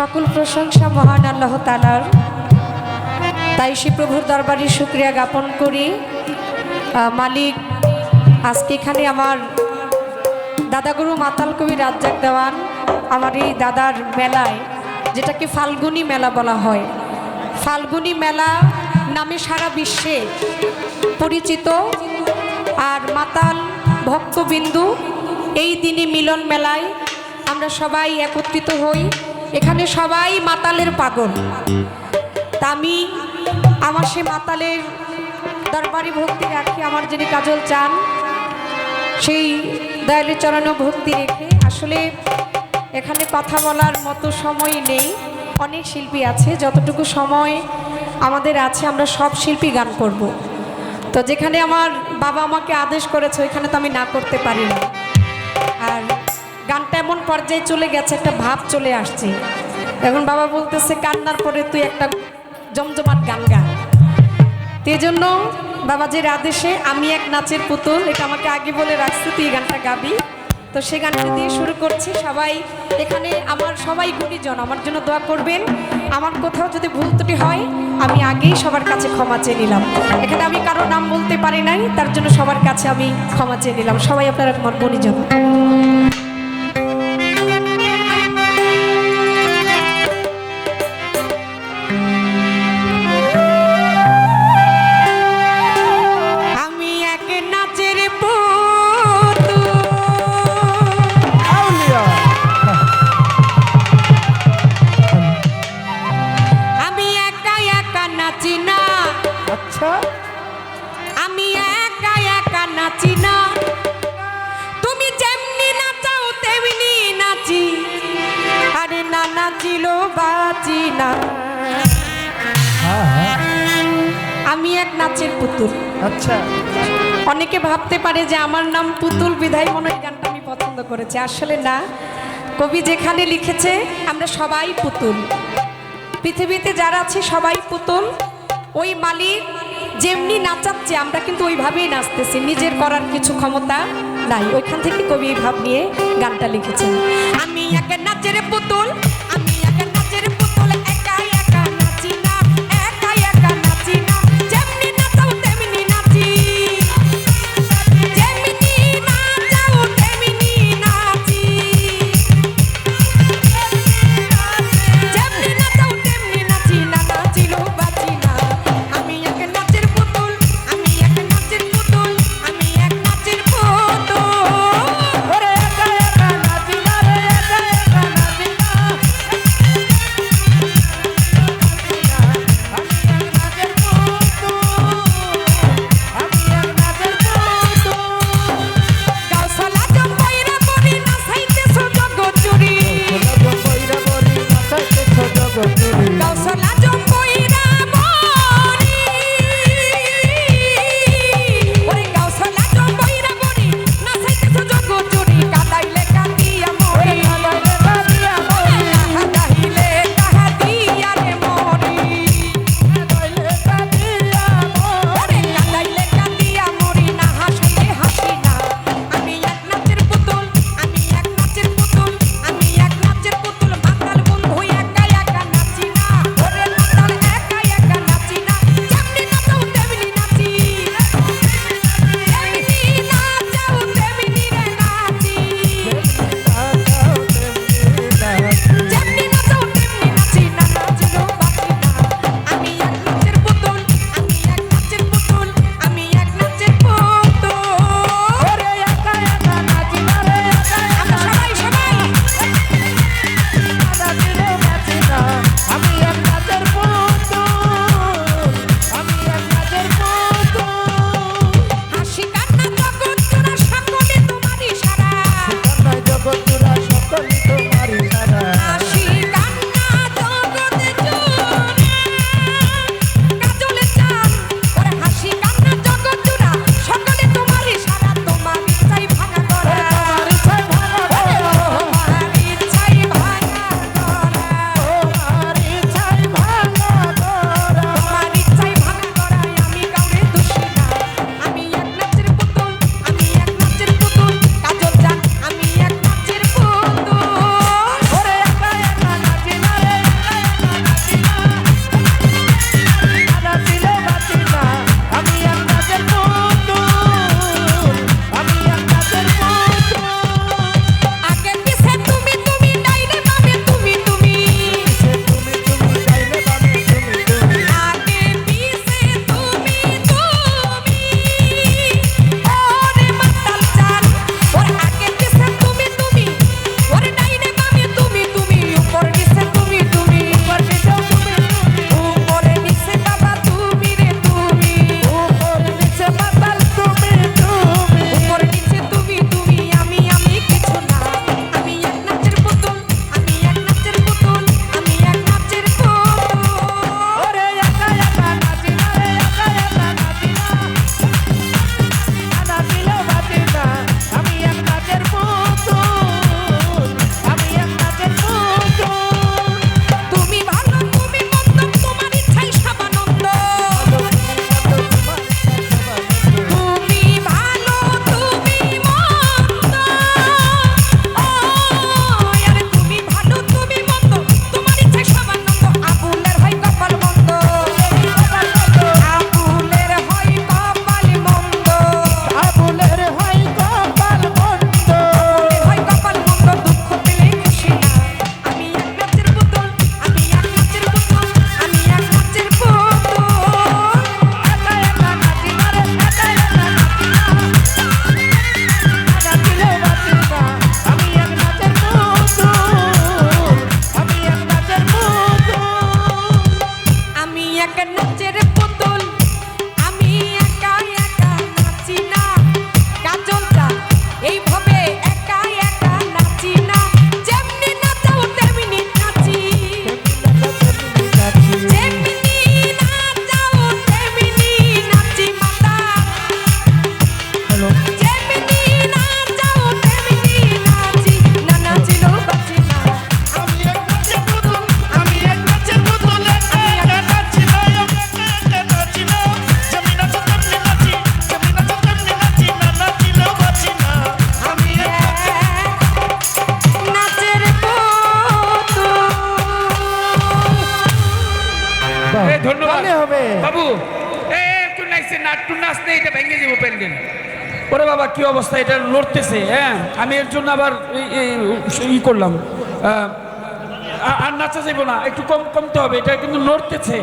সকল প্রশংসা মহান আল্লাহ তালার তাই শ্রী প্রভুর দরবারে শুক্রিয়া জ্ঞাপন করি। মালিক, আজকে এখানে আমার দাদাগুরু মাতাল কবি রাজ্জাক দেওয়ান, আমার এই দাদার মেলায়, যেটাকে ফাল্গুনি মেলা বলা হয়। ফাল্গুনি মেলা নামে সারা বিশ্বে পরিচিত। আর মাতাল, ভক্তবিন্দু, এই দিনে মিলন মেলায় আমরা সবাই একত্রিত হই। এখানে সবাই মাতালের পাগল। তা আমি আমার সে মাতালের দরবারি ভক্তি রাখি, আমার যিনি কাজল চান, সেই দয়ালের চরণে ভক্তি রেখে। আসলে এখানে কথা বলার মতো সময় নেই, অনেক শিল্পী আছে, যতটুকু সময় আমাদের আছে, আমরা সব শিল্পী গান করব। তো যেখানে আমার বাবা আমাকে আদেশ করেছে, ওইখানে তো আমি না করতে পারি না। আর গানটা এমন পর্যায়ে চলে গেছে, একটা ভাব চলে আসছে। এখন বাবা বলতেছে, কান্নার পরে তুই একটা জমজমাট গান গা। তো জন্য বাবাজির আদেশে আমি এক নাচের পুতুল, এটা আমাকে আগে বলে রাখছি, তুই গানটা গাবি। তো সে গানটা দিয়ে শুরু করছি, সবাই এখানে আমার সবাই গুণীজন, আমার জন্য দোয়া করবেন। আমার কোথাও যদি ভুল ত্রুটি হয়, আমি আগেই সবার কাছে ক্ষমা চেয়ে নিলাম। এখানে আমি কারও নাম বলতে পারি নাই, তার জন্য সবার কাছে আমি ক্ষমা চেয়ে নিলাম। সবাই আপনারা আমার গুণীজন। না। হ্যাঁ হ্যাঁ। আমি এক নাচের পুতুল। আচ্ছা। অনেকে ভাবতে পারে যে আমার নাম পুতুল বিধায় মনে গানটা আমি পছন্দ করেছি। আসলে না। কবি যেখানে লিখেছে আমরা সবাই পুতুল। পৃথিবীতে যারা আছে সবাই পুতুল। ওই মালিক যেমনি নাচাচ্ছে আমরা কিন্তু ওইভাবেই নাচতেছি। নিজের করার কিছু ক্ষমতা নাই। ওইখান থেকে কবি এই ভাব নিয়ে গানটা লিখেছেন। আমি একা নাচের পুতুল বাবু, এ একটু নাচছে নাট্টু নাচতে এটা ভেঙে যাব প্যান্ডেল ওরে বাবা, কি অবস্থা? এটা লড়তেছে হ্যাঁ? আমি এর জন্য আবার ই করলাম। আর নাচা যাব না, একটু কম, কমতে হবে, এটা কিন্তু নড়তেছে।